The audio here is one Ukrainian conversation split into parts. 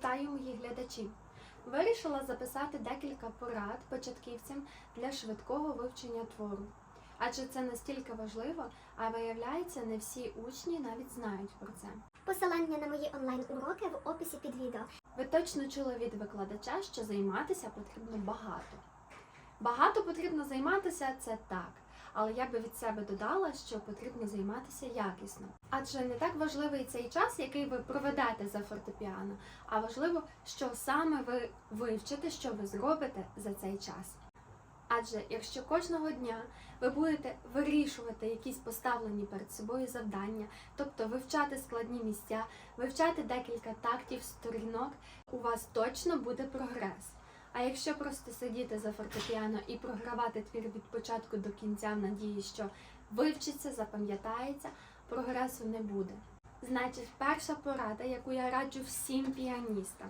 Вітаю мої глядачі! Вирішила записати декілька порад початківцям для швидкого вивчення твору. Адже це настільки важливо, а виявляється, не всі учні навіть знають про це. Посилання на мої онлайн-уроки в описі під відео. Ви точно чули від викладача, що займатися потрібно багато. Багато потрібно займатися це так, але я би від себе додала, що потрібно займатися якісно. Адже не так важливий цей час, який ви проведете за фортепіано, а важливо, що саме ви вивчите, що ви зробите за цей час. Адже якщо кожного дня ви будете вирішувати якісь поставлені перед собою завдання, тобто вивчати складні місця, вивчати декілька тактів, сторінок, у вас точно буде прогрес. А якщо просто сидіти за фортепіано і програвати твір від початку до кінця в надії, що вивчиться, запам'ятається, прогресу не буде. Значить, перша порада, яку я раджу всім піаністам,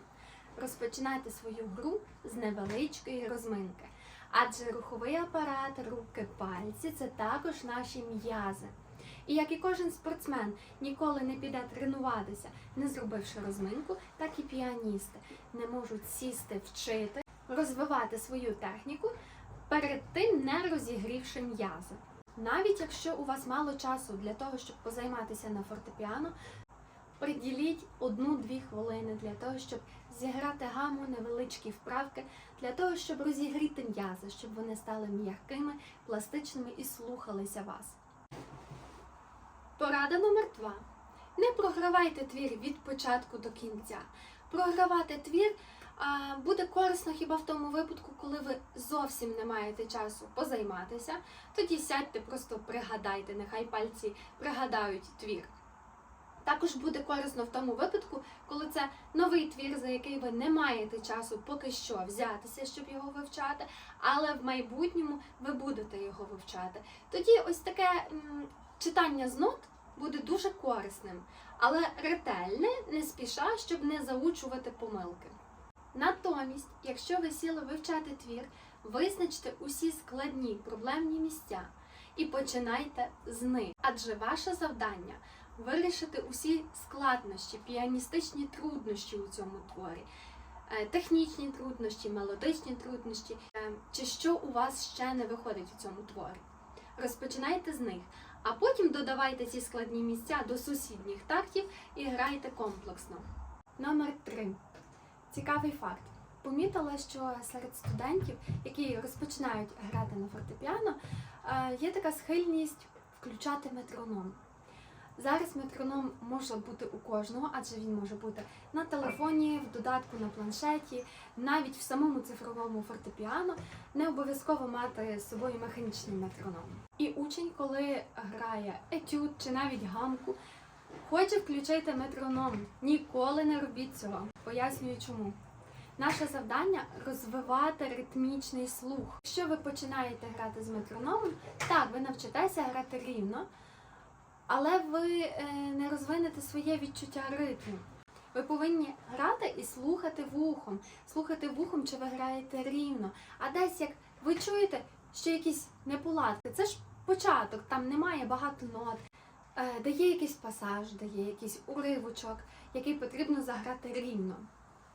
розпочинайте свою гру з невеличкої розминки. Адже руховий апарат, руки, пальці це також наші м'язи. І як і кожен спортсмен ніколи не піде тренуватися, не зробивши розминку, так і піаністи не можуть сісти, вчити, розвивати свою техніку, перед тим не розігрівши м'язи. Навіть якщо у вас мало часу для того, щоб позайматися на фортепіано, приділіть одну-дві хвилини для того, щоб зіграти гаму, невеличкі вправки, для того, щоб розігріти м'язи, щоб вони стали м'якими, пластичними і слухалися вас. Порада номер два. Не програвайте твір від початку до кінця. Програвати твір буде корисно хіба в тому випадку, коли ви зовсім не маєте часу позайматися. Тоді сядьте, просто пригадайте, нехай пальці пригадають твір. Також буде корисно в тому випадку, коли це новий твір, за який ви не маєте часу поки що взятися, щоб його вивчати, але в майбутньому ви будете його вивчати. Тоді ось таке м, читання з нот буде дуже корисним, але ретельне, не спіша, щоб не заучувати помилки. Натомість, якщо ви сіли вивчати твір, визначте усі складні проблемні місця і починайте з них. Адже ваше завдання вирішити усі складнощі, піаністичні труднощі у цьому творі, е, технічні труднощі, мелодичні труднощі, е, чи що у вас ще не виходить у цьому творі. Розпочинайте з них, а потім додавайте ці складні місця до сусідніх тактів і грайте комплексно. Номер 3. Цікавий факт. Помітила, що серед студентів, які розпочинають грати на фортепіано, е, є така схильність включати метроном. Зараз метроном може бути у кожного, адже він може бути на телефоні, в додатку на планшеті, навіть в самому цифровому фортепіано. Не обов'язково мати з собою механічний метроном. І учень, коли грає етюд чи навіть гамку, хоче включити метроном. Ніколи не робіть цього. Пояснюю чому. Наше завдання розвивати ритмічний слух. Якщо ви починаєте грати з метрономом, так, ви навчитеся грати рівно, але ви е, не розвинете своє відчуття ритму. Ви повинні грати і слухати вухом, слухати вухом, чи ви граєте рівно. А десь як ви чуєте, що якісь неполадки, це ж початок, там немає багато нот, е, де є якийсь пасаж, де є якийсь уривочок, який потрібно заграти рівно.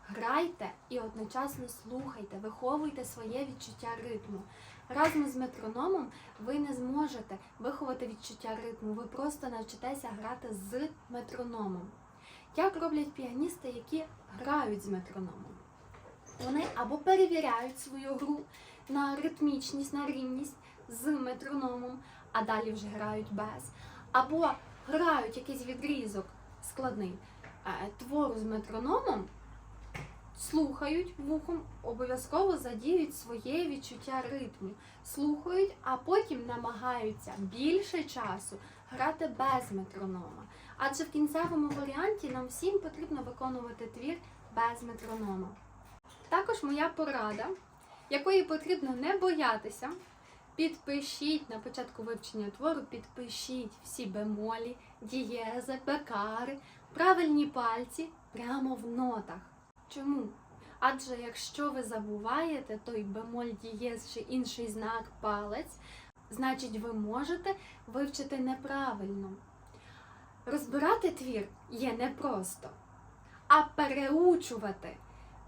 Грайте і одночасно слухайте, виховуйте своє відчуття ритму. Разом з метрономом ви не зможете виховати відчуття ритму, ви просто навчитеся грати з метрономом. Як роблять піаністи, які грають з метрономом? Вони або перевіряють свою гру на ритмічність, на рівність з метрономом, а далі вже грають без, або грають якийсь відрізок складний е, твору з метрономом слухають вухом, обов'язково задіють своє відчуття ритму, слухають, а потім намагаються більше часу грати без метронома. Адже в кінцевому варіанті нам всім потрібно виконувати твір без метронома. Також моя порада, якої потрібно не боятися. Підпишіть на початку вивчення твору, підпишіть всі бемолі, дієзи, бекари, правильні пальці прямо в нотах. Чому? Адже якщо ви забуваєте той бемоль дієз чи інший знак палець, значить ви можете вивчити неправильно. Розбирати твір є непросто. А переучувати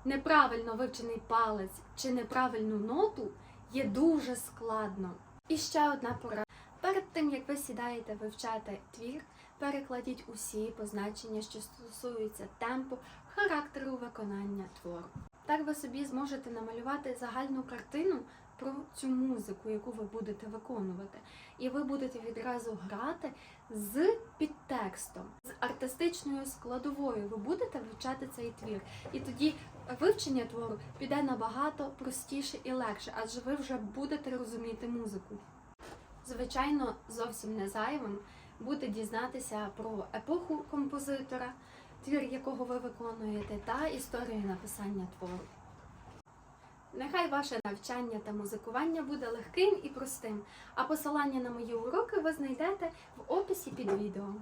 неправильно вивчений палець чи неправильну ноту є дуже складно. І ще одна пора. Перед тим як ви сідаєте вивчати твір, перекладіть усі позначення, що стосуються темпу, характеру виконання твору. Так ви собі зможете намалювати загальну картину про цю музику, яку ви будете виконувати. І ви будете відразу грати з підтекстом, з артистичною складовою. Ви будете вивчати цей твір. І тоді вивчення твору піде набагато простіше і легше, адже ви вже будете розуміти музику. Звичайно, зовсім не зайвим буде дізнатися про епоху композитора, твір якого ви виконуєте, та історію написання твору. Нехай ваше навчання та музикування буде легким і простим, а посилання на мої уроки ви знайдете в описі під відео.